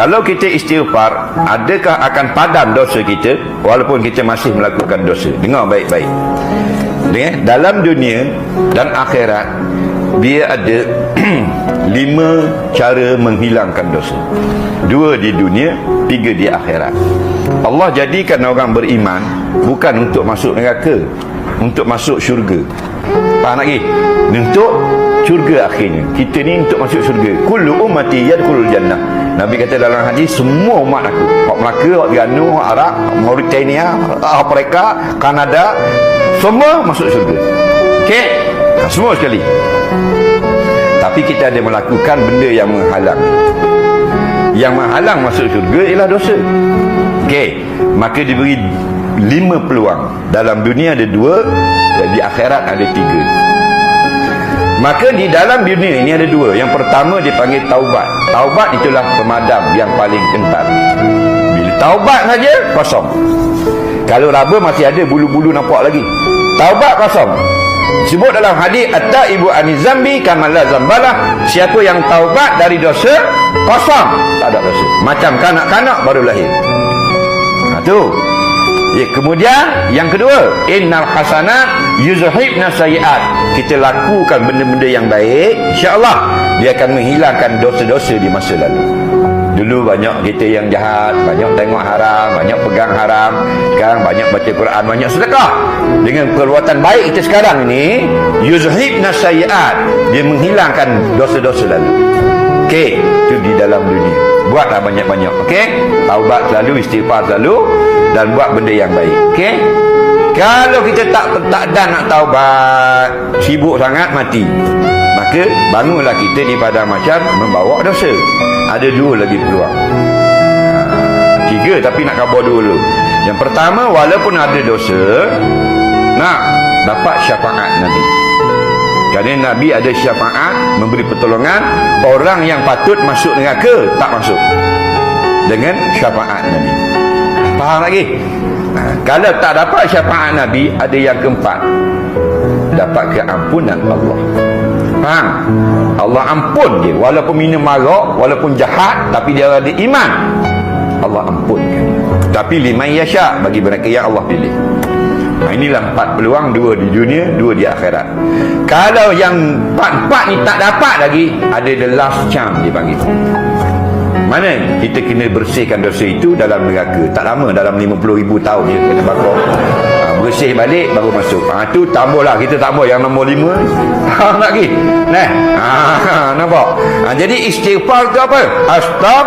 Kalau kita istighfar, adakah akan padam dosa kita walaupun kita masih melakukan dosa? Dengar baik-baik. Dengar, dalam dunia dan akhirat dia ada lima cara menghilangkan dosa. Dua di dunia, tiga di akhirat. Allah jadikan orang beriman bukan untuk masuk neraka, untuk masuk syurga. Faham lagi? Untuk syurga akhirnya. Kita ni untuk masuk syurga. Kullu ummati yadkhulul jannah. Nabi kata dalam hadis semua umat aku, hak Melaka, hak Terengganu, hak Arab, hak Mauritania, hak Afrika, Kanada, semua masuk syurga. Okey? Ha, semua sekali. Tapi kita ada melakukan benda yang menghalang. Yang menghalang masuk syurga ialah dosa. Okey, maka diberi lima peluang. Dalam dunia ada dua, di akhirat ada tiga. Maka di dalam dunia ini ada dua. Yang pertama dipanggil taubat. Taubat itulah pemadam yang paling kental. Bila taubat saja, kosong. Kalau raba masih ada bulu-bulu nampak lagi. Taubat kosong. Sebut dalam hadis atta ibu anizambi kamala zambalah siapa yang taubat dari dosa kosong tak ada dosa macam kanak-kanak baru lahir ha, tu ya, kemudian yang kedua innal hasanat yuzhibna sayiat kita lakukan benda-benda yang baik insyaallah dia akan menghilangkan dosa-dosa di masa lalu Dulu banyak kita yang jahat, banyak tengok haram, banyak pegang haram. Sekarang banyak baca Quran, banyak sedekah. Dengan perbuatan baik kita sekarang ini, yuzhibna sayiat. Dia menghilangkan dosa-dosa lalu. Okey, itu di dalam dunia. Buatlah banyak-banyak, okey? Taubat selalu, istighfar selalu dan buat benda yang baik. Okey? Kalau kita tak tak ada nak taubat, sibuk sangat mati. Maka bangunlah kita di padang macam membawa dosa. Ada dua lagi peluang. Ha, tiga tapi nak khabar dulu. Yang pertama walaupun ada dosa, nak dapat syafaat Nabi. Kerana Nabi ada syafaat memberi pertolongan orang yang patut masuk neraka tak masuk dengan syafaat Nabi. Faham lagi? Ha, kalau tak dapat syafaat Nabi ada yang keempat dapat keampunan Allah. Faham? Allah ampun dia walaupun minum marak, walaupun jahat tapi dia ada iman. Allah ampunkan dia. Tapi lima yasha bagi mereka yang Allah pilih. Nah, inilah empat peluang dua di dunia, dua di akhirat. Kalau yang empat-empat ni tak dapat lagi, ada the last chance dipanggil. Mana kita kena bersihkan dosa itu dalam neraka. Tak lama dalam 50 ribu tahun dia kena bakar. Ha, bersih balik baru masuk. Ha tu tambahlah kita tambah yang nombor 5. Ha lagi. Nah. Ha nampak. Ha, jadi istighfar tu apa? Astag